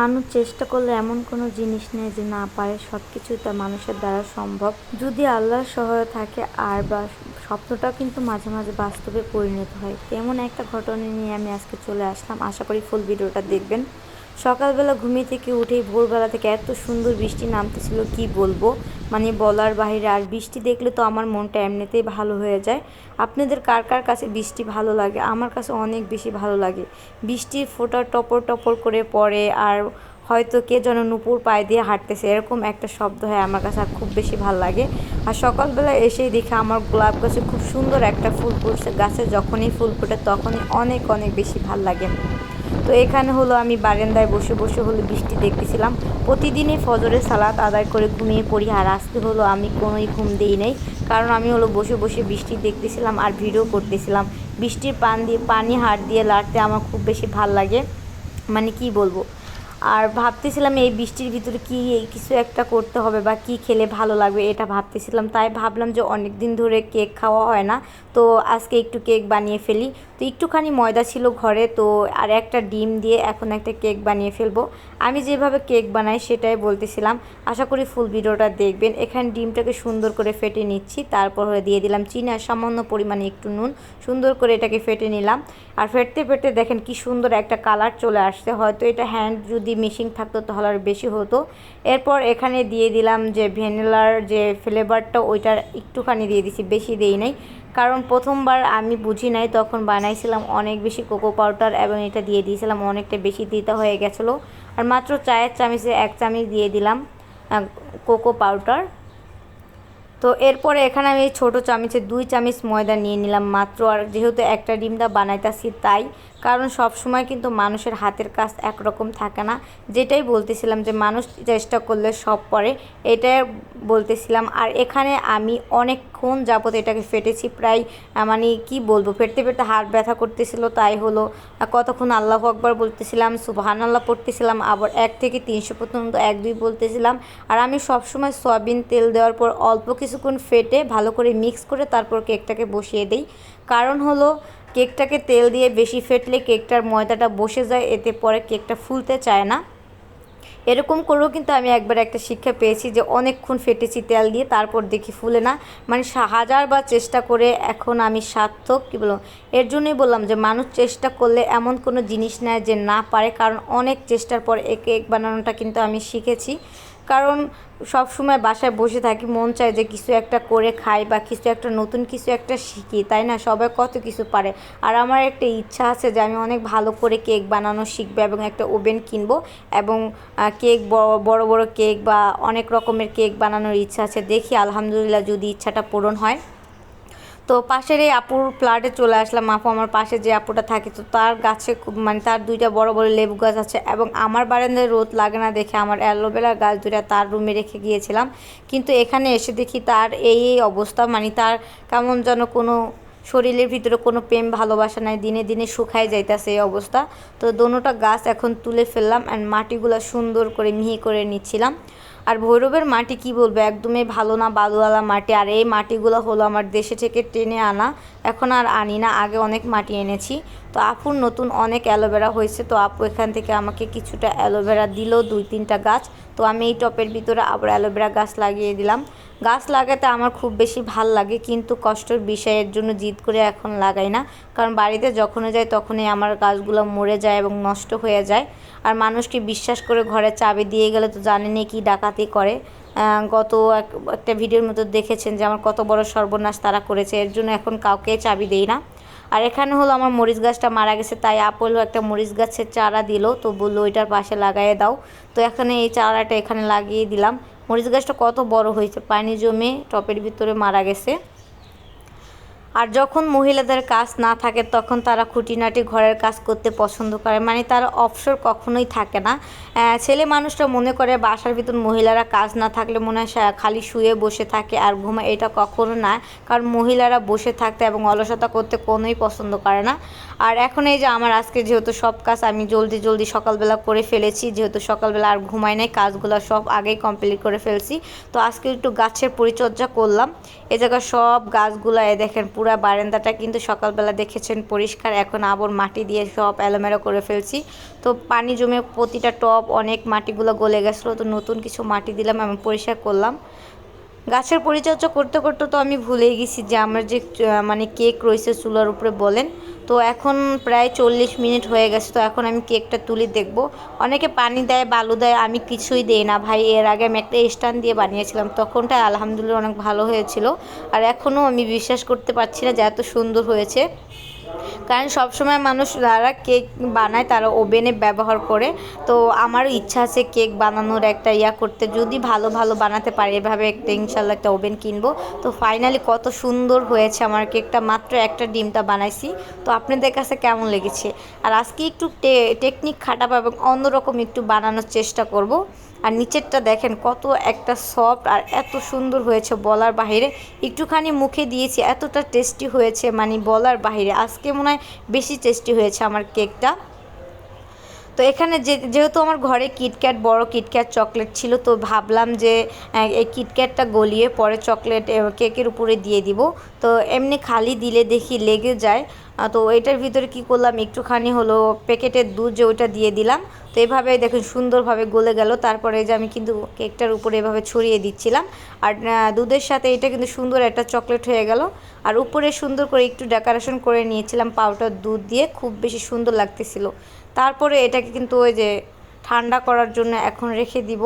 মানুষ চেষ্টা করলে এমন কোনো জিনিস নেই যে না পারে সব কিছুই তা মানুষের দ্বারা সম্ভব। যদি আল্লাহর সহায় থাকে, আর বা স্বপ্নটাও কিন্তু মাঝে মাঝে বাস্তবে পরিণত হয়। তেমন একটা ঘটনা নিয়ে আমি আজকে চলে আসলাম। আশা করি ফুল ভিডিওটা দেখবেন। সকালবেলা ঘুমিয়ে থেকে উঠেই ভোরবেলা থেকে এত সুন্দর বৃষ্টি নামতেছিল, কি বলব? মানে বলার বাইরে আর বৃষ্টি দেখলে তো আমার মনটা এমনিতেই ভালো হয়ে যায়। আপনাদের কার কার কাছে বৃষ্টি ভালো লাগে? আমার কাছে অনেক বেশি ভালো লাগে। বৃষ্টির ফোঁটা টপর টপর করে পড়ে আর হয়তো কে যেন নুপুর পায়ে দিয়ে হাঁটতেছে, এরকম একটা শব্দ হয় আমার কাছে খুব বেশি ভালো লাগে। আর সকালবেলা এসেই দেখে আমার গোলাপ গাছে খুব সুন্দর একটা ফুল ফুটছে। গাছে যখনই ফুল ফোটে তখনই অনেক অনেক বেশি ভালো লাগে। তো এখানে হলো আমি বারান্দায় বসে বসে হলো বৃষ্টি দেখতেছিলাম। প্রতিদিনই ফজরের সালাত আদায় করে ঘুমিয়ে পড়ি, আর আজকে হলো আমি কোনোই ঘুম দিই নাই। কারণ আমি হলো বসে বসে বৃষ্টি দেখতেছিলাম আর ভিডিও করতেছিলাম। বৃষ্টির পান দিয়ে, পানি হাড় দিয়ে লাড়তে আমার খুব বেশি ভালো লাগে। মানে কি বলব? আর ভাবতেছিলাম এই বৃষ্টির ভিতরে কি কিছু একটা করতে হবে বা কি খেলে ভালো লাগবে এটা ভাবতেছিলাম। তাই ভাবলাম যে অনেক দিন ধরে কেক খাওয়া হয় না, তো আজকে একটু কেক বানিয়ে ফেলি। তো একটুখানি ময়দা ছিল ঘরে, তো আর একটা ডিম দিয়ে এখন একটা কেক বানিয়ে ফেলব। আমি যেভাবে কেক বানাই সেটাই বলতেছিলাম। আশা করি ফুল ভিডিওটা দেখবেন। এখানে ডিমটাকে সুন্দর করে ফেটে নিচ্ছি, তারপর দিয়ে দিলাম চিনি আর সামান্য পরিমাণে একটু নুন। সুন্দর করে এটাকে ফেটে নিলাম। আর ফেটতে ফেটতে দেখেন কি সুন্দর একটা কালার চলে আসছে। হয়তো এটা হ্যান্ড যদি মেশিন থাকতো তাহলে আর বেশি হতো। এরপর এখানে দিয়ে দিলাম যে ভ্যানিলার যে ফ্লেভারটা, ওইটার একটুখানি দিয়ে দিছি, বেশি দিই নাই। কারণ প্রথমবার আমি বুঝি নাই, তখন বানাইছিলাম অনেক বেশি কোকো পাউডার এবং এটা দিয়ে দিয়েছিলাম অনেকটা বেশি দিতে হয়ে গেছিল। আর মাত্র চায়ের চামিচে এক চামিচ দিয়ে দিলাম কোকো পাউডার। তো এরপরে এখানে আমি ছোটো চামচে দুই চামচ ময়দা নিয়ে নিলাম মাত্র। আর যেহেতু একটা ডিমটা বানাইতেছি তাই, কারণ সব সময় কিন্তু মানুষের হাতের কাজ একরকম থাকে না। যেটাই বলতেছিলাম যে মানুষ চেষ্টা করলে সব পরে এটাই বলতেছিলাম। আর এখানে আমি অনেকক্ষণ যাবত এটাকে ফেটেছি প্রায় মানে কি বলব, ফেটতে ফেটতে হাত ব্যথা করতেছিল, তাই হলো। কতক্ষণ আল্লাহ আকবর বলতেছিলাম সুবাহান আল্লাহ পড়তেছিলাম, আবার এক থেকে তিনশো পর্যন্ত এক দুই বলতেছিলাম। আর আমি সবসময় সয়াবিন তেল দেওয়ার পর অল্প কিছুক্ষণ ফেটে ভালো করে মিক্স করে তারপর কেকটাকে বসিয়ে দিই। কারণ হলো, কেকটাকে তেল দিয়ে বেশি ফেটলে কেকটার ময়দাটা বসে যায়, এতে পরে কেকটা ফুলতে চায় না। এরকম করেও কিন্তু আমি একবার একটা শিক্ষা পেয়েছি যে অনেকক্ষণ ফেটেছি তেল দিয়ে, তারপর দেখি ফুলে না। মানে হাজার হাজারবার চেষ্টা করে এখন আমি সার্থক, কী বললাম এর জন্যই বললাম যে মানুষ চেষ্টা করলে এমন কোনো জিনিস নেয় যে না পারে, কারণ অনেক চেষ্টার পর একে এক বানানোটা কিন্তু আমি শিখেছি। কারণ সব সময় বাসায় বসে থাকি, মন চায় যে কিছু একটা করে খাই বা কিছু একটা নতুন কিছু একটা শিখি, তাই না? সবাই কত কিছু পারে। আর আমার একটা ইচ্ছা আছে যে আমি অনেক ভালো করে কেক বানানো শিখব এবং একটা ওভেন কিনবো এবং কেক বড় বড় কেক বা অনেক রকমের কেক বানানোর ইচ্ছা আছে। দেখি, আলহামদুলিল্লাহ যদি ইচ্ছাটা পূরণ হয়। তো পাশের এই আপুর ফ্ল্যাটে চলে আসলাম। আপু আমার পাশে যে আপুটা থাকে, তো তার গাছে মানে তার দুইটা বড় বড় লেবু গাছ আছে এবং আমার বারান্দায় রোদ লাগে না দেখে আমার অ্যালোভেরা গাছ দুইটা তার রুমে রেখে গিয়েছিলাম। কিন্তু এখানে এসে দেখি তার এই এই অবস্থা মানে তার কেমন যেন কোনো শরীরের ভিতরে কোনো প্রেম ভালোবাসা নাই, দিনে দিনে শুকায় যাইতেছে এই অবস্থা। তো দোনোটা গাছ এখন তুলে ফেললাম অ্যান্ড মাটিগুলো সুন্দর করে মিহি করে নিচ্ছিলাম। আর ভৈরবের মাটি কি বলব? একদমই ভালো না বালুওয়ালা মাটি। আর এই মাটিগুলো হলো আমার দেশে থেকে টেনে আনা। এখন আর আনি না, আগে অনেক মাটি এনেছি। তো আপুর নতুন অনেক অ্যালোভেরা হয়েছে। তো আপু এখান থেকে আমাকে কিছুটা অ্যালোভেরা দিল, দুই তিনটা গাছ। তো আমি এই টপের ভিতরে আবার অ্যালোভেরা গাছ লাগিয়ে দিলাম। গাছ লাগাতে আমার খুব বেশি ভালো লাগে, কিন্তু কষ্টের বিষয়ের জন্য জিদ করে এখন লাগাই না। কারণ বাড়িতে যখনই যাই, তখনই আমার গাছগুলো মরে যায় এবং নষ্ট হয়ে যায়। আর মানুষকে বিশ্বাস করে ঘরে চাবি দিয়ে গেলে তো জানেনি কি ডাকাতি করে। গত একটা ভিডিওর মতো দেখেছেন যে আমার কত বড় সর্বনাশ তারা করেছে, এর জন্য এখন কাউকে চাবি দেই না। আর এখানে হলো আমার মরিচ গাছটা মারা গেছে, তাই আপল একটা মরিচ গাছের চারা দিল, তো বলল ওইটার পাশে লাগাইয়ে দাও। তো এখানে এই চারাটা এখানে লাগিয়ে দিলাম। মরিচ গাছটা কত বড় হয়েছে, পানি জমে টপের ভিতরে মারা গেছে। আর যখন মহিলাদের কাজ না থাকে, তখন তারা খুঁটিনাটি ঘরের কাজ করতে পছন্দ করে। মানে তার অবসর কখনোই থাকে না। ছেলে মানুষরা মনে করে বাসার ভিতর মহিলারা কাজ না থাকলে মনে হয় খালি শুয়ে বসে থাকে আর ঘুমায়। এটা কখনো না, কারণ মহিলারা বসে থাকতে এবং অলসতা করতে কোনোই পছন্দ করে না। আর এখন এই যে আমার আজকে যেহেতু সব কাজ আমি জলদি জলদি সকালবেলা করে ফেলেছি, যেহেতু সকালবেলা আর ঘুমাই নাই, কাজগুলো সব আগেই কমপ্লিট করে ফেলছি। তো আজকে একটু গাছের পরিচর্যা করলাম। এ জায়গায় সব গাছগুলো এ দেখেন পুরা বারান্দাটা কিন্তু সকালবেলা দেখেছেন পরিষ্কার। এখন আবার মাটি দিয়ে সব অ্যালোমেরো করে ফেলছি। তো পানি জমে প্রতিটা টপ অনেক মাটিগুলো গলে গেছিল। তো নতুন কিছু মাটি দিলাম, আমি পরিষ্কার করলাম। গাছের পরিচর্যা করতে করতে তো আমি ভুলে গেছি যে আমার যে মানে কেক রয়েছে চুলার উপরে বলেন। তো এখন প্রায় চল্লিশ মিনিট হয়ে গেছে, তো এখন আমি কেকটা তুলে দেখব। অনেকে পানি দেয়, বালু দেয়, আমি কিছুই দেই না। ভাই, এর আগে আমি একটা স্ট্যান্ড দিয়ে বানিয়েছিলাম, তখনটা আলহামদুলিল্লাহ অনেক ভালো হয়েছিল। আর এখনও আমি বিশ্বাস করতে পারছি না যে এত সুন্দর হয়েছে। কারণ সবসময় মানুষ যারা কেক বানায় তারা ওভেনে ব্যবহার করে। তো আমারও ইচ্ছা আছে কেক বানানোর একটা ইয়া করতে। যদি ভালো ভালো বানাতে পারি, এভাবে একটা ইনশাল্লাহ একটা ওভেন কিনবো। তো ফাইনালি কত সুন্দর হয়েছে আমার কেকটা। মাত্র একটা ডিমটা বানাইছি। তো আপনাদের কাছে কেমন লেগেছে? আর আজকে একটু টেকনিক খাটাবো এবং অন্যরকম একটু বানানোর চেষ্টা করব। আর নিচেরটা দেখেন কত একটা সফট আর এত সুন্দর হয়েছে বলার বাহিরে। একটুখানি মুখে দিয়েছি, এতটা টেস্টি হয়েছে মানে বলার বাহিরে। আজকে মনে হয় বেশি টেস্টি হয়েছে আমার কেকটা তো এখানে যে, যেহেতু আমার ঘরে কিটক্যাট বড় কিটক্যাট চকলেট ছিল, তো ভাবলাম যে এই কিটক্যাটটা গলিয়ে পরে চকলেট কেকের উপরে দিয়ে দিব। তো এমনি খালি দিলে দেখি লেগে যায়। তো এটার ভিতরে কি করলাম, একটুখানি হলো প্যাকেটের দুধ যে ওইটা দিয়ে দিলাম। তো এভাবে দেখুন সুন্দরভাবে গলে গেল। তারপরে যে আমি কিন্তু কেকটার উপরে এভাবে ছড়িয়ে দিচ্ছিলাম। আর দুধের সাথে এটা কিন্তু সুন্দর একটা চকলেট হয়ে গেল। আর উপরে সুন্দর করে একটু ডেকোরেশন করে নিয়েছিলাম পাউডার দুধ দিয়ে। খুব বেশি সুন্দর লাগতেছিল। তারপরে এটাকে কিন্তু ওই যে ঠান্ডা করার জন্য এখন রেখে দিব।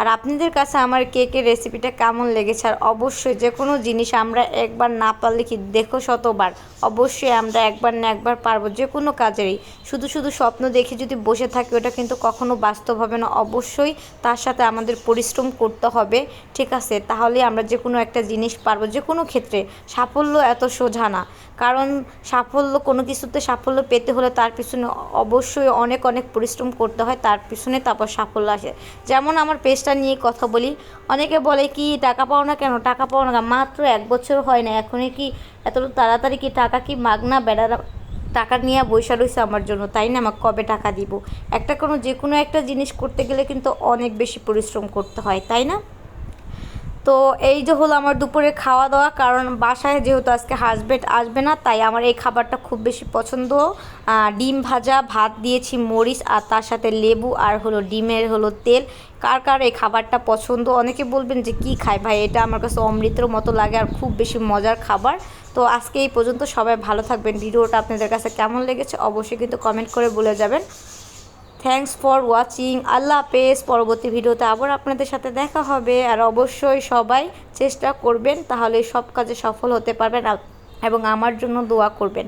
আর আপনাদের কাছে আমার কেকের রেসিপিটা কেমন লেগেছে আর অবশ্যই যে কোনো জিনিস আমরা একবার না পারলে কি দেখো শতবার, অবশ্যই আমরা একবার না একবার পারব যে কোনো কাজেরই। শুধু শুধু স্বপ্ন দেখে যদি বসে থাকি ওটা কিন্তু কখনো বাস্তব হবে না, অবশ্যই তার সাথে আমাদের পরিশ্রম করতে হবে, ঠিক আছে? তাহলে আমরা যে কোনো একটা জিনিস পারব, যে কোনো ক্ষেত্রে। সাফল্য এত সোজা না। কারণ সাফল্য, কোনো কিছুতে সাফল্য পেতে হলে তার পিছনে অবশ্যই অনেক অনেক পরিশ্রম করতে হয়, তার পিছনে তারপর সাফল্য আসে। যেমন আমার পেজটা নিয়ে কথা বলি, অনেকে বলে কি, টাকা পাও না কেন? টাকা পাও না মাত্র এক বছর হয় না, এখনই কি এত তাড়াতাড়ি কি টাকা কি মাগনা বেড়া টাকা নিয়ে বৈশা রয়েছে আমার জন্য, তাই না? আমাকে কবে টাকা দিব? একটা কোনো যে কোনো একটা জিনিস করতে গেলে কিন্তু অনেক বেশি পরিশ্রম করতে হয়, তাই না? তো এই যে হলো আমার দুপুরে খাওয়া দাওয়া কারণ বাসায় যেহেতু আজকে হাজবেন্ড আসবে না, তাই আমার এই খাবারটা খুব বেশি পছন্দ। ডিম ভাজা, ভাত দিয়েছি, মরিচ আর তার সাথে লেবু আর হলো ডিমের হলো তেল। কার কার এই খাবারটা পছন্দ? অনেকে বলবেন যে, কি খায় ভাই? এটা আমার কাছে অমৃতের মতো লাগে আর খুব বেশি মজার খাবার। তো আজকে এই পর্যন্ত সবাই ভালো থাকবেন। ভিডিওটা আপনাদের কাছে কেমন লেগেছে অবশ্যই কিন্তু কমেন্ট করে বলে যাবেন। থ্যাঙ্কস ফর ওয়াচিং আল্লাহ হাফেজ। পরবর্তী ভিডিওতে আবার আপনাদের সাথে দেখা হবে। আর অবশ্যই সবাই চেষ্টা করবেন, তাহলে সব কাজে সফল হতে পারবেন। এবং আমার জন্য দোয়া করবেন।